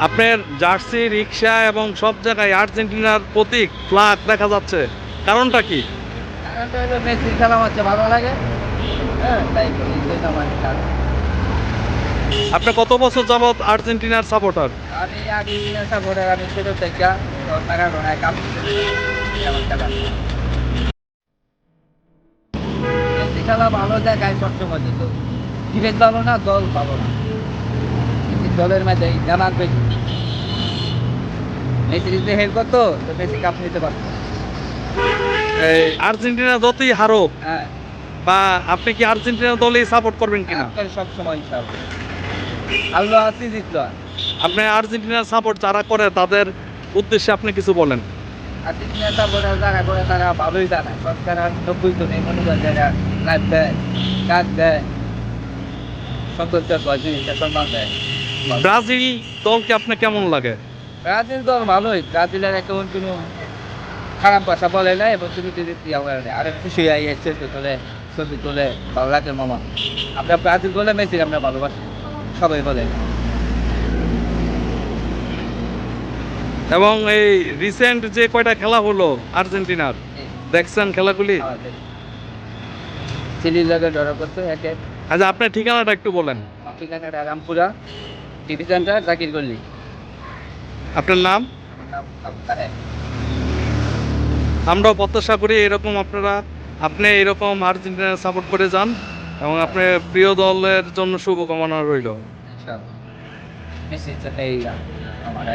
আপনার জার্সি রিক্সা এবং সব জায়গায় আর্জেন্টিনার প্রতীক ফ্ল্যাগ দেখা যাচ্ছে। কারণটা কি? মেসির খেলা আমার ভালো লাগে। হ্যাঁ। আপনি কত বছর যাবৎ আর্জেন্টিনার সাপোর্টার আমি আগে সাপোর্টার আমি ছোট থেকে খেলা। ভালো জায়গায় সবসময় দিত। ডিফেন্স ভালো না দল ভালো না। দলের মধ্যে জানার মেসি যদি হেল্প করতো তো মেসি কাপ নিতে পারতো। এই আর্জেন্টিনা যতই হারুক হ্যাঁ। বা আপনি কি আর্জেন্টিনা দলেই সাপোর্ট করবেন কিনা? সব সময় ইনশাআল্লাহ আল্লাহ আছে জিতলো আপনি আর্জেন্টিনার সাপোর্ট যারা করে তাদের উদ্দেশ্যে আপনি কিছু বলেন। আর্জেন্টিনা তারপরে যারা করে তারা ভালোই জানে। সরকার নব্বই জন যারা দেয় কাজ দেয় সন্তোষ সম্মান দেয়। ব্রাজিল দলকে আপনি কেমন লাগে? ব্রাজিল দল ভালোই। ব্রাজিলের একটা কোনো খারাপ ভাষা বলে না এবং তুমি যদি। আরে খুশি হয়ে তো তোলে ছবি তোলে ভালো লাগে মামা। আমরা ব্রাজিল বলে মেসি আমরা ভালোবাসি সবাই বলে। এবং এই রিসেন্ট যে কয়টা খেলা হলো আর্জেন্টিনার দেখছেন খেলাগুলি? চিলির জায়গায় ডরা করতো একে। আচ্ছা আপনার ঠিকানাটা একটু বলেন। ঠিকানাটা রামপুরা টিভি সেন্টার জাকির আপনার নাম। আমরাও প্রত্যাশা করি এরকম আপনারা আপনি এরকম আর্জেন্টিনা সাপোর্ট করে যান এবং আপনার প্রিয় দলের জন্য শুভকামনা রইল। এই আমার